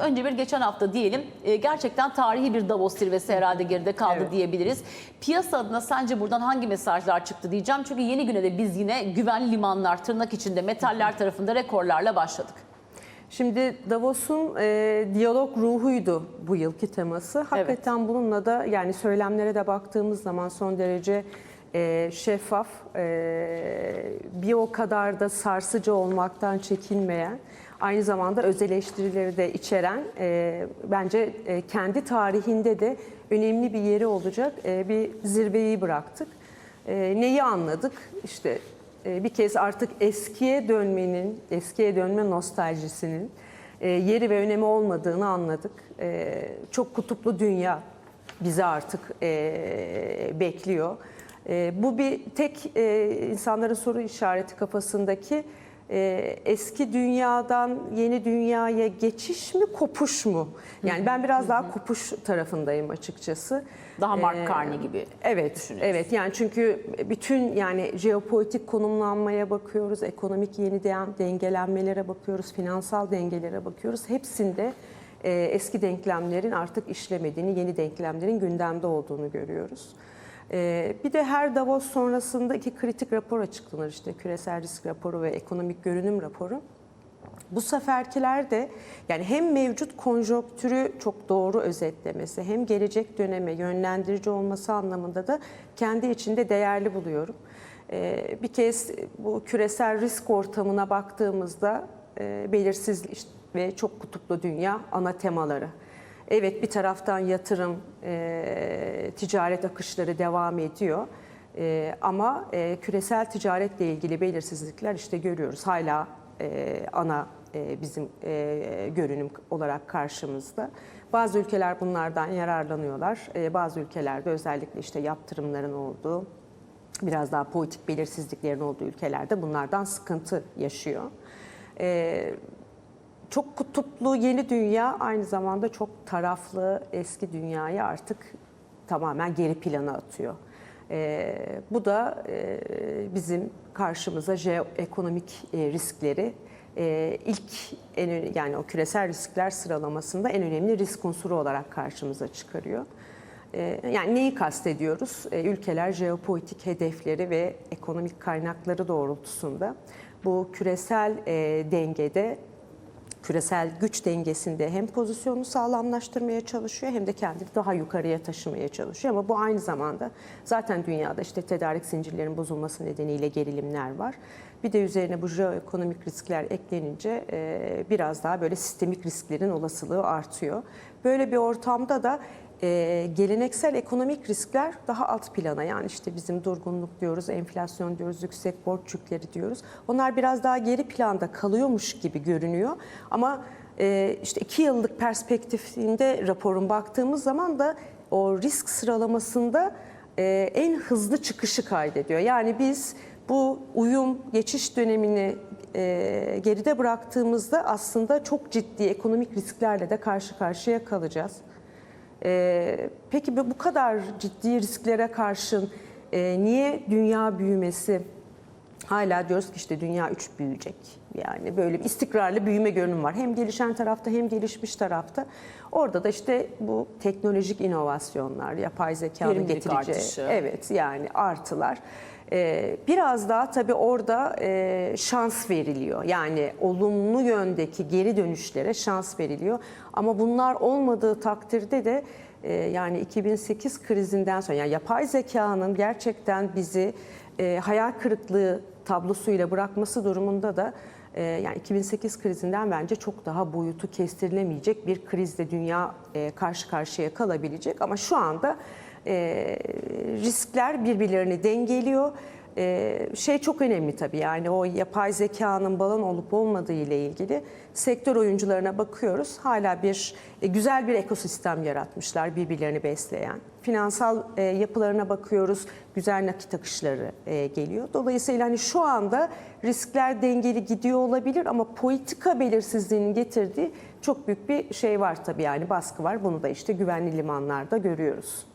Önce bir geçen hafta diyelim e, gerçekten tarihi bir Davos zirvesi herhalde geride kaldı Evet. diyebiliriz. Piyasa adına sence buradan hangi mesajlar çıktı diyeceğim. Çünkü yeni güne de biz yine güvenli limanlar tırnak içinde metaller tarafında rekorlarla başladık. Şimdi Davos'un e, diyalog ruhuydu bu yılki teması. Hakikaten bununla da yani söylemlere de baktığımız zaman son derece e, şeffaf, e, bir o kadar da sarsıcı olmaktan çekinmeyen, aynı zamanda öz eleştirileri de içeren, e, bence e, kendi tarihinde de önemli bir yeri olacak e, bir zirveyi bıraktık. E, neyi anladık? İşte e, bir kez artık eskiye dönmenin, eskiye dönme nostaljisinin e, yeri ve önemi olmadığını anladık. E, Çok kutuplu dünya bizi artık e, bekliyor. E, Bu bir tek e, insanların soru işareti kafasındaki e, eski dünyadan yeni dünyaya geçiş mi, kopuş mu? Yani ben biraz daha kopuş tarafındayım açıkçası. Daha Mark Ee, Carney gibi. Evet, evet. Yani çünkü bütün yani jeopolitik konumlanmaya bakıyoruz, ekonomik yeniden dengelenmelere bakıyoruz, finansal dengelere bakıyoruz. Hepsinde e, eski denklemlerin artık işlemediğini, yeni denklemlerin gündemde olduğunu görüyoruz. E, bir de her Davos sonrasında iki kritik rapor açıklanır işte küresel risk raporu ve ekonomik görünüm raporu. Bu seferkiler de yani hem mevcut konjonktürü çok doğru özetlemesi hem gelecek döneme yönlendirici olması anlamında da kendi içinde değerli buluyorum. Ee, bir kez bu küresel risk ortamına baktığımızda e, belirsizlik ve çok kutuplu dünya ana temaları. Evet bir taraftan yatırım, e, ticaret akışları devam ediyor. E, ama e, küresel ticaretle ilgili belirsizlikler işte görüyoruz hala e, ana e, bizim e, görünüm olarak karşımızda. Bazı ülkeler bunlardan yararlanıyorlar. E, bazı ülkelerde özellikle işte yaptırımların olduğu, biraz daha politik belirsizliklerin olduğu ülkelerde bunlardan sıkıntı yaşıyor. E, çok kutuplu yeni dünya aynı zamanda çok taraflı eski dünyayı artık tamamen geri plana atıyor. Ee, bu da e, bizim karşımıza jeoekonomik e, riskleri e, ilk en yani o küresel riskler sıralamasında en önemli risk unsuru olarak karşımıza çıkarıyor. Ee, Yani neyi kastediyoruz? Ee, Ülkeler jeopolitik hedefleri ve ekonomik kaynakları doğrultusunda bu küresel e, dengede küresel güç dengesinde hem pozisyonunu sağlamlaştırmaya çalışıyor hem de kendini daha yukarıya taşımaya çalışıyor. Ama bu aynı zamanda zaten dünyada işte tedarik zincirlerinin bozulması nedeniyle gerilimler var. Bir de üzerine bu jeoekonomik riskler eklenince e, biraz daha böyle sistemik risklerin olasılığı artıyor. Böyle bir ortamda da e, geleneksel ekonomik riskler daha alt plana yani işte bizim durgunluk diyoruz, enflasyon diyoruz, yüksek borç yükleri diyoruz. Onlar biraz daha geri planda kalıyormuş gibi görünüyor ama e, işte iki yıllık perspektifinde raporun baktığımız zaman da o risk sıralamasında en hızlı çıkışı kaydediyor. Yani biz bu uyum geçiş dönemini e, geride bıraktığımızda aslında çok ciddi ekonomik risklerle de karşı karşıya kalacağız. Ee, peki bu kadar ciddi risklere karşın e, niye dünya büyümesi hala diyoruz ki işte dünya 3 büyüyecek. Yani böyle bir istikrarlı büyüme görünüm var. Hem gelişen tarafta hem gelişmiş tarafta. Orada da işte bu teknolojik inovasyonlar, yapay zekanın getireceği artışı. evet yani artılar. Ee, biraz daha tabii orada e, şans veriliyor. Yani olumlu yöndeki geri dönüşlere şans veriliyor. Ama bunlar olmadığı takdirde de e, yani 2008 krizinden sonra yani yapay zekanın gerçekten bizi e, hayal kırıklığı tablosuyla bırakması durumunda da e, yani 2008 krizinden bence çok daha boyutu kestirilemeyecek bir krizle dünya e, karşı karşıya kalabilecek. Ama şu anda e, riskler birbirlerini dengeliyor. E, şey çok önemli tabii yani o yapay zekanın balon olup olmadığı ile ilgili sektör oyuncularına bakıyoruz. Hala bir e, güzel bir ekosistem yaratmışlar birbirlerini besleyen. Finansal e, yapılarına bakıyoruz. Güzel nakit akışları e, geliyor. Dolayısıyla hani şu anda riskler dengeli gidiyor olabilir ama politika belirsizliğinin getirdiği çok büyük bir şey var tabii yani baskı var. Bunu da işte güvenli limanlarda görüyoruz.